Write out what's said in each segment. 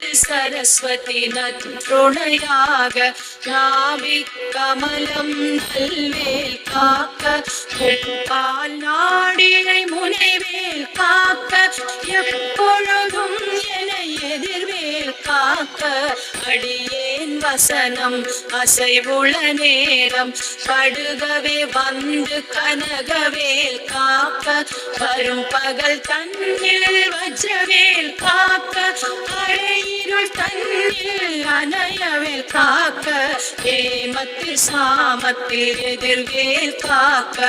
சரஸ்வதி நற்றுணையாக நாவி கமலம் நல்வேல் காக்க பால் நாடினை முனைவேல் காக்க எப்பொழுதும் என எதிர்வேல் காக்க அடியே வசனம் அசைவுள நேரம் கடுகவே வந்து கனகவேல் காக்க வரும் பகல் தன்னில் வஜ்ரவேல் காக்க அழையிருள் தன்னில் அணையவேல் காக்க ஏமத்தில் சாமத்தில் எதிர்வேல் காக்க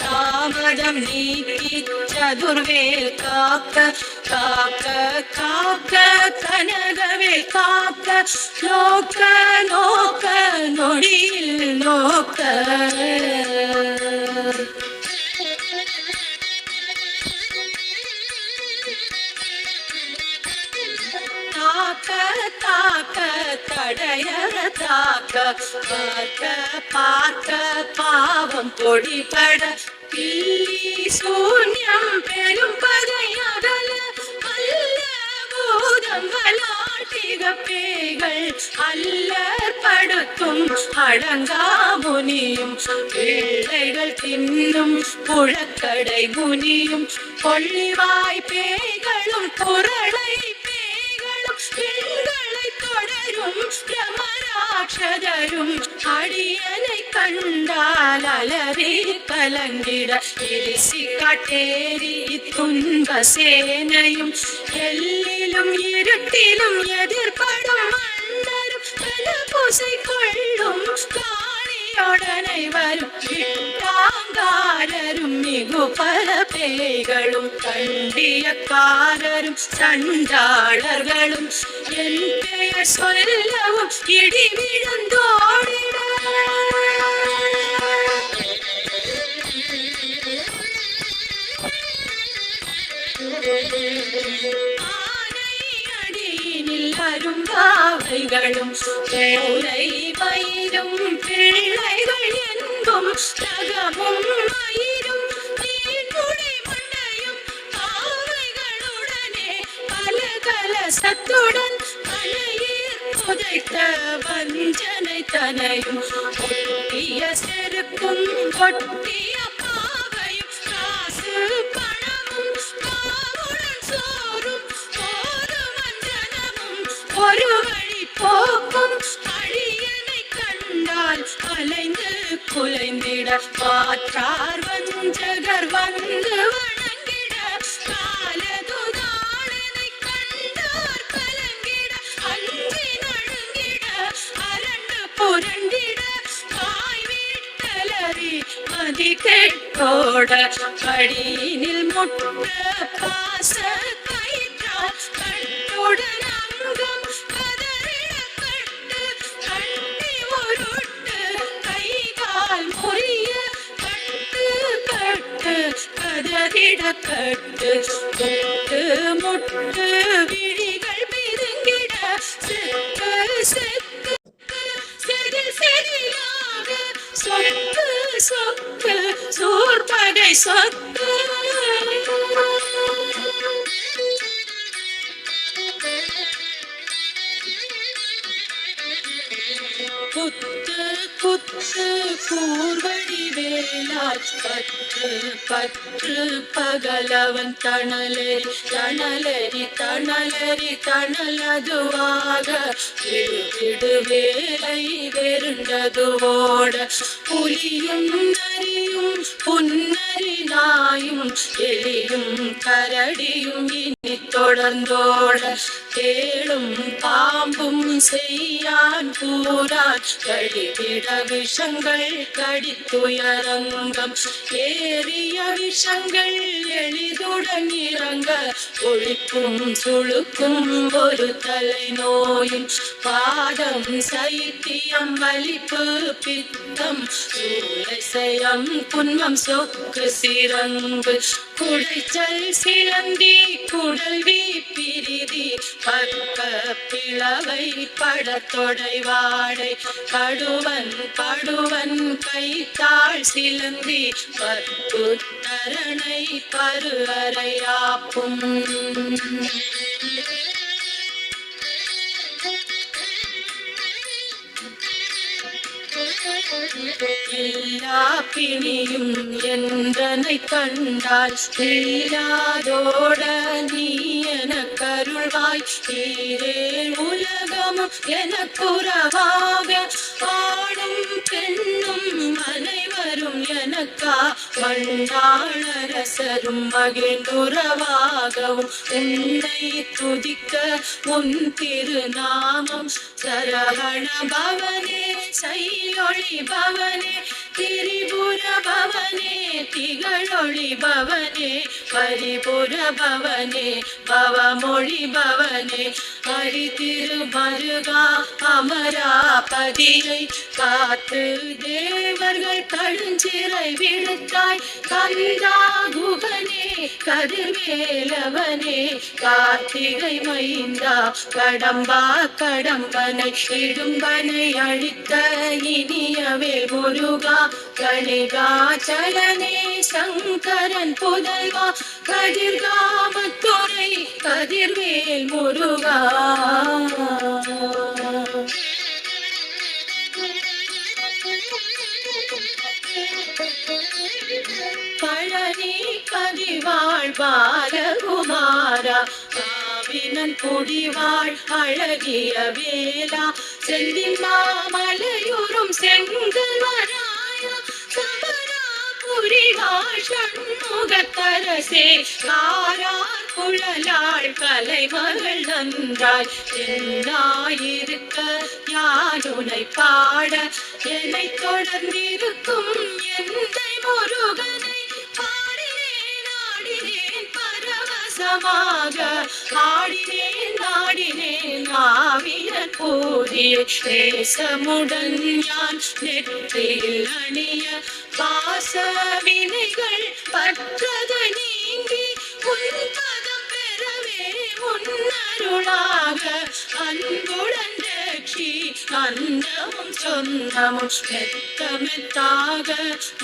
தாமதம் நீக்கி சதுர்வேல் காக்க காக்க காக்க கனகவேல் காக்க நோக்க நோக்க நொடியில் நோக்க தாக்க தாக்க தடைய தாக்க பார்க்க பார்க்க பாவம் பொடிபட பில்லி சூன்யம் பெரும் பகை அகல அல்ல திகப்பேகள் பேய்கள் அல்லற் படுத்தும் அடங்கா முனியும் பிள்ளைகள் தின்னும் புழக்கடை முனியும். கொள்ளிவாய் பேய்களும் குரளை ഭക്തരും ഭ്രമരാക്ഷതരും അടിയനെ കണ്ടാൽ അലറി കലങ്കിട. തിരിസിക്കട്ടേരി തുൻകസേനയും എല്ലിലും ഇരുട്ടിലും എതിർപ്പടും അന്നരും തലപൂസൈക്കൊള്ളും കണൈവരും കാങ്കാരരും മികുപല പേകളും കണ്ടിയക്കാരരും സ്വല്ലവും ഇടിവിഴുന്തോടിട Thank you. அருங்காவைகளும் வேலை பயிரும் பிள்ளைகள் என்பும் ரகமும் மயிரும் நீர்முடி மண்டையும் பாவைகளுடனே பல கலசத்துடன் மலையில் புதைத்த வஞ்சனை தனையும் ஒட்டிய செருக்கும் கொட்டிய ஒரு வழி போக்கும் அழியனை கண்டால் அலைந்து குலைந்திட மாற்றார் வஞ்சகர் வந்து வணங்கிட காலதுதாளனை கண்டார் கலங்கிட அஞ்சி நடுங்கிட அரண்டு புரண்டிட வாய் வீட்டலறி மதி கெட்டோட முட்ட பாச கதறிட கட்டு முட்டு விழிகள் பிதுங்கிட செத்து செத்து செதில் செதிலாக சொத்து சொத்து சூர்பகை சொத்து. குத்து குத்து கூர்வை வேலால் பற்று பற்று பகலவன் தணலரி தணலரி தணலரி தணலதுவாக விடுவேலை விடு வெருண்டதுவோட புலியும் நரியும் പുന്നരിനായും എലിയും കരടിയും ഇനി തുടർന്നോട് കേളും പാമ്പും ചെയ്യാൻ പൂരാ കഴിവിട വിഷങ്ങൾ കടിത്തുയരംഗം. ഏറിയ വിഷങ്ങൾ எளிதுடன் இறங்க ஒழிக்கும் சுழுக்கும் ஒரு தலை நோயின் பாதம் சைத்தியம் வலிப்பு பித்தம் சூரசயம் புன்மம் சொக்கு சிறங்கு குடைச்சல் சிலந்தி குடல்வி பிரிதி பக்க பிளவை படத்தொடை வாடை கடுவன் படுவன் கைத்தாள் சிலந்தி பத்து தரணை ஆறு அறையாப்பும். எல்லா பிணியும் என்றனை கண்டால் இல்லாதோட நீ என கருள்வாய். ஏழே உலக உலகமும் எனக்குறவாக ஆடும் பெண்ணும் அனைவரும் எனக்கா? மண்ணாளரசரும் மகிழ்ந்துறவாகவும் உன்னை துதிக்க உன் திருநாமம் சரவண பவனே செய்யொளி பவனே திரிபுர பவனே திகழொளி பவனே பரிபுர பவனே பவமொழி பவனே. ஹரி திருமருகா அமராபதியை காத்து தேவர்கள் கழுஞ்சிறை விடுத்தாய். கந்தா குகனே கதிர்வேலவனே கார்த்திகை மைந்தா கடம்பா கடம்பனை இடும்பனை அழித்த இனியவே முருகா கணிகாச்சலனே சங்கரன் புதல்வா கதிர்காமத்துறை கதிர்வேல் முருகா பழனி கதிவாழ் பாலகுமாரா காவினன் குடிவாழ் அழகிய வேளா செந்தின் மாமலையுறும் செங்கல்வராயா சபரா புரிவாழ் சண்முகத்தரசே காரார் குழலாள் கலைமகள் நன்றாய் என்னாயிருக்க? யாருனை பாட? என்னை தொடர்ந்திருக்கும் எந்தை முருகனை பாடினேன் ஆடினேன் பரவசமாக. ஆடினேன் ஆடினேன் ஆவியன் போதிய தேசமுடன் யான் நெற்றில் அணிய பாசவினைகள் பற்றது நீங்கி உன் பதம் பெறவே முன்னருளாக அன்புடன் ரட்சி அன்னமும் சொந்தமும் மெத்த மெத்தாக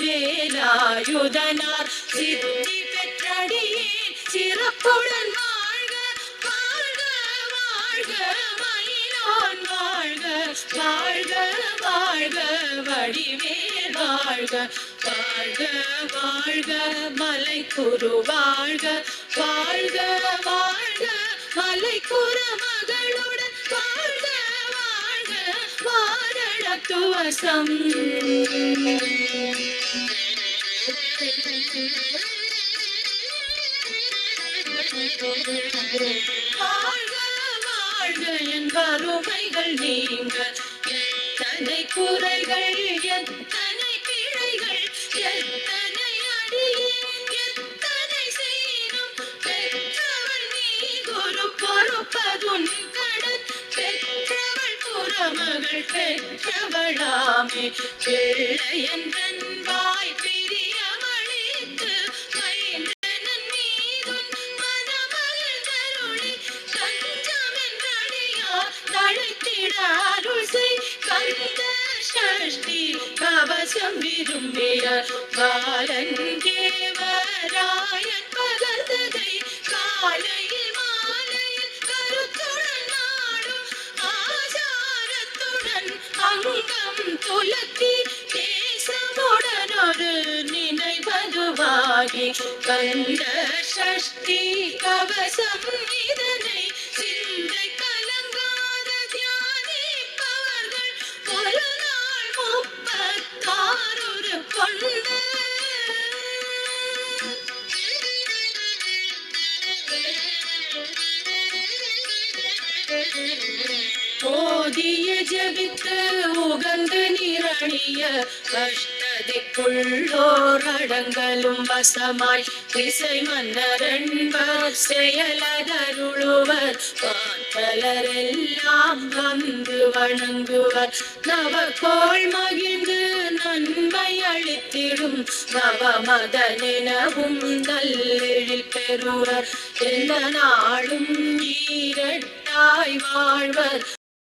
வேலாயுதனார். சித்தி பெற்றடியேன் சிறப்புடன் வாழ்க வாழ்க வாழ்க மயிலோன் வாழ்க வாழ்க வாழ்க வடிவேல் வாழ்க வாழ்க வாழ்க மலை குரு வாழ்க வாழ்க வாழ்க மலை குற மகளுடன் வாழ்க வாழ்க வாரணத்துவசம் வாழ்க வாழ்க என் வறுமைகள் நீங்க. எத்தனை குறைகள் எத்தனை பிழைகள் எத்தனை பொறுப்பதுன் கடன் பெற்றவள் புறமகள் பெற்றவளாமே. பிள்ளை வாய் பிரியமளித்து மைந்தனன் மீதுன் மனமகிழ்ந்தருளி கஞ்சமென்றடியார் தழைத்திட அருள் செய். கந்த சஷ்டி கவசம் விரும்பிய பாலன் தேவராயன் பகர்ந்ததை காலை அங்கம் தேசமுடனொரு நினைவதுவாகி கண்ட சஷ்டி கவசம் இதனை போதிய ஜபித்து உகந்து நிரணிய அஷ்டதிக்குள்ளோர் அடங்கலும் வசமாய் திசை மன்னரன்பர் செயலதருளுவர் பாற்றலரெல்லாம் வந்து வணங்குவர். நவகோள் மகிழ்ந்து நன்மை அளித்திடும். நவமதனெனவும் நல்லெழில் பெறுவர். எந்த நாளும் ஈரட்டாய் வாழ்வர்.